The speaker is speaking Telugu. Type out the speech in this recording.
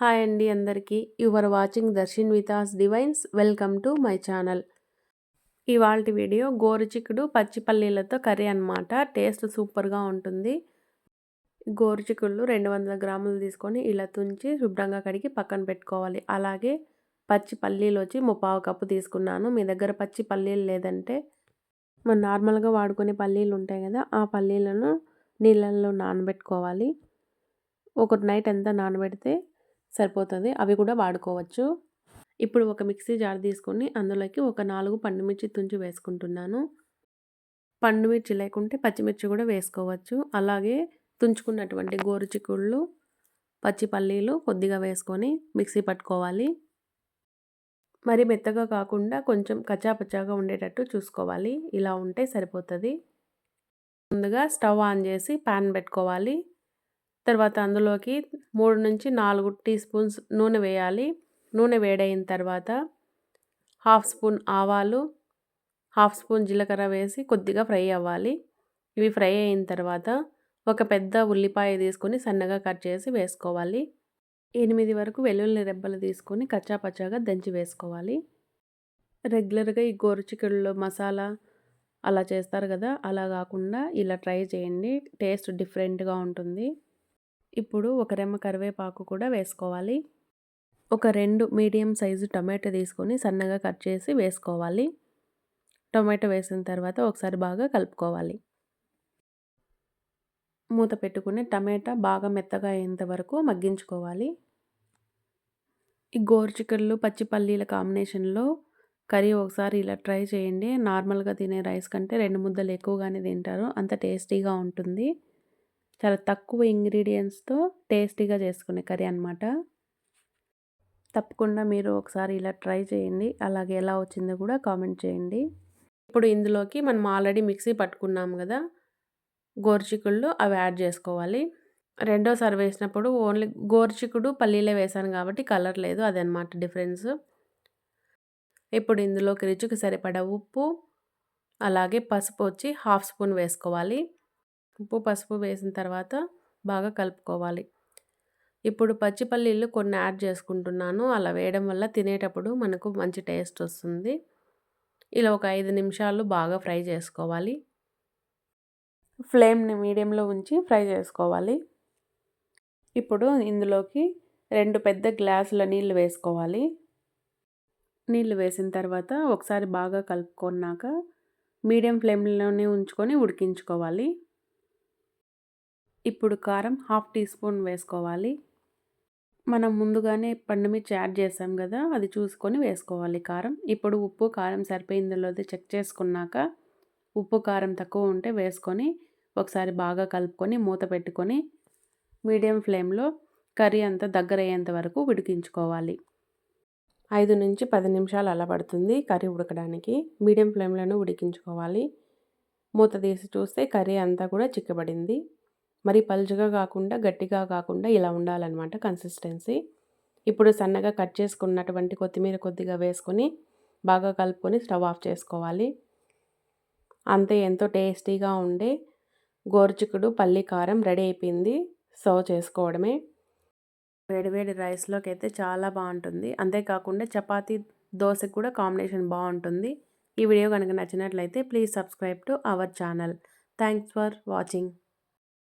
హాయ్ అండి అందరికీ. Your watching Darshin with us divines welcome to my channel ఇవాళ వీడియో గోరుచిక్కుడు పచ్చిపల్లీలతో కర్రీ అనమాట టేస్ట్ సూపర్గా ఉంటుంది. గోరుచిక్కుళ్ళు రెండు వందల గ్రాములు తీసుకొని ఇలా తుంచి శుభ్రంగా కడిగి పక్కన పెట్టుకోవాలి. అలాగే పచ్చి పల్లీలు వచ్చి ముప్పావు కప్పు తీసుకున్నాను. మీ దగ్గర పచ్చి పల్లీలు లేదంటే మనం నార్మల్గా వాడుకునే పల్లీలు ఉంటాయి కదా ఆ పల్లీలను నీళ్ళల్లో నానబెట్టుకోవాలి. ఒక నైట్ అంతా నానబెడితే సరిపోతుంది. అవి కూడా వాడుకోవచ్చు. ఇప్పుడు ఒక మిక్సీ జార్ తీసుకొని అందులోకి ఒక నాలుగు పండుమిర్చి తుంచి వేసుకుంటున్నాను. పండుమిర్చి లేకుంటే పచ్చిమిర్చి కూడా వేసుకోవచ్చు. అలాగే తుంచుకున్నటువంటి గోరుచిక్కుళ్ళు పచ్చి పల్లీలు కొద్దిగా వేసుకొని మిక్సీ పట్టుకోవాలి. మరి మెత్తగా కాకుండా కొంచెం కచ్చాపచ్చాగా ఉండేటట్టు చూసుకోవాలి. ఇలా ఉంటే సరిపోతుంది. ముందుగా స్టవ్ ఆన్ చేసి ప్యాన్ పెట్టుకోవాలి. తర్వాత అందులోకి మూడు నుంచి నాలుగు టీ స్పూన్స్ నూనె వేయాలి. నూనె వేడైన తర్వాత హాఫ్ స్పూన్ ఆవాలు హాఫ్ స్పూన్ జీలకర్ర వేసి కొద్దిగా ఫ్రై అవ్వాలి. ఇవి ఫ్రై అయిన తర్వాత ఒక పెద్ద ఉల్లిపాయ తీసుకొని సన్నగా కట్ చేసి వేసుకోవాలి. ఎనిమిది వరకు వెల్లుల్లి రెబ్బలు తీసుకొని కచ్చాపచ్చాగా దంచి వేసుకోవాలి. రెగ్యులర్గా ఈ గోరుచిక్కుడులో మసాలా అలా చేస్తారు కదా అలా కాకుండా ఇలా ట్రై చేయండి. టేస్ట్ డిఫరెంట్గా ఉంటుంది. ఇప్పుడు ఒక రెమ్మ కరివేపాకు కూడా వేసుకోవాలి. ఒక రెండు మీడియం సైజు టమాటో తీసుకొని సన్నగా కట్ చేసి వేసుకోవాలి. టొమాటో వేసిన తర్వాత ఒకసారి బాగా కలుపుకోవాలి. మూత పెట్టుకుని టమాటా బాగా మెత్తగా అయ్యేంత వరకు మగ్గించుకోవాలి. ఈ గోరుచిక్కర్లు పచ్చి పల్లీల కాంబినేషన్లో కర్రీ ఒకసారి ఇలా ట్రై చేయండి. నార్మల్గా తినే రైస్ కంటే రెండు ముద్దలు ఎక్కువగానే తింటారు. అంత టేస్టీగా ఉంటుంది. చాలా తక్కువ ఇంగ్రీడియంట్స్తో టేస్టీగా చేసుకునే కర్రీ అనమాట తప్పకుండా మీరు ఒకసారి ఇలా ట్రై చేయండి. అలాగే ఎలా వచ్చిందో కూడా కామెంట్ చేయండి. ఇప్పుడు ఇందులోకి మనం ఆల్రెడీ మిక్సీ పట్టుకున్నాం కదా గోర్చికుళ్ళు అవి యాడ్ చేసుకోవాలి. రెండోసారి వేసినప్పుడు ఓన్లీ గోర్చికుడు పల్లీలే వేసాను కాబట్టి కలర్ లేదు అదనమాట డిఫరెన్స్. ఇప్పుడు ఇందులోకి రుచికి సరిపడా ఉప్పు అలాగే పసుపు వచ్చి హాఫ్ స్పూన్ వేసుకోవాలి. ఉప్పు పసుపు వేసిన తర్వాత బాగా కలుపుకోవాలి. ఇప్పుడు పచ్చిపల్లీలు కొన్ని యాడ్ చేసుకుంటున్నాను. అలా వేయడం వల్ల తినేటప్పుడు మనకు మంచి టేస్ట్ వస్తుంది. ఇలా ఒక ఐదు నిమిషాలు బాగా ఫ్రై చేసుకోవాలి. ఫ్లేమ్ని మీడియంలో ఉంచి ఫ్రై చేసుకోవాలి. ఇప్పుడు ఇందులోకి రెండు పెద్ద గ్లాసుల నీళ్ళు వేసుకోవాలి. నీళ్ళు వేసిన తర్వాత ఒకసారి బాగా కలుపుకున్నాక మీడియం ఫ్లేమ్లోనే ఉంచుకొని ఉడికించుకోవాలి. ఇప్పుడు కారం హాఫ్ టీ స్పూన్ వేసుకోవాలి. మనం ముందుగానే పండుమిర్చి యాడ్ చేసాం కదా అది చూసుకొని వేసుకోవాలి కారం. ఇప్పుడు ఉప్పు కారం సరిపోయిందో చెక్ చేసుకున్నాక ఉప్పు కారం తక్కువ ఉంటే వేసుకొని ఒకసారి బాగా కలుపుకొని మూత పెట్టుకొని మీడియం ఫ్లేమ్లో కర్రీ అంతా దగ్గర అయ్యేంత వరకు ఉడికించుకోవాలి. ఐదు నుంచి పది నిమిషాలు అలా పడుతుంది కర్రీ ఉడకడానికి. మీడియం ఫ్లేమ్లోనే ఉడికించుకోవాలి. మూత తీసి చూస్తే కర్రీ అంతా కూడా చిక్కబడింది. మరి పలుచగా కాకుండా గట్టిగా కాకుండా ఇలా ఉండాలన్నమాట కన్సిస్టెన్సీ ఇప్పుడు సన్నగా కట్ చేసుకున్నటువంటి కొత్తిమీర కొద్దిగా వేసుకొని బాగా కలుపుకొని స్టవ్ ఆఫ్ చేసుకోవాలి. అంతే ఎంతో టేస్టీగా ఉండే గోరుచిక్కుడు పల్లి కారం రెడీ అయిపోయింది. సర్వ్ చేసుకోవడమే. వేడివేడి రైస్లోకి అయితే చాలా బాగుంటుంది. అంతేకాకుండా చపాతీ దోశకు కూడా కాంబినేషన్ బాగుంటుంది. ఈ వీడియో కనుక నచ్చినట్లయితే please subscribe to our channel thanks for watching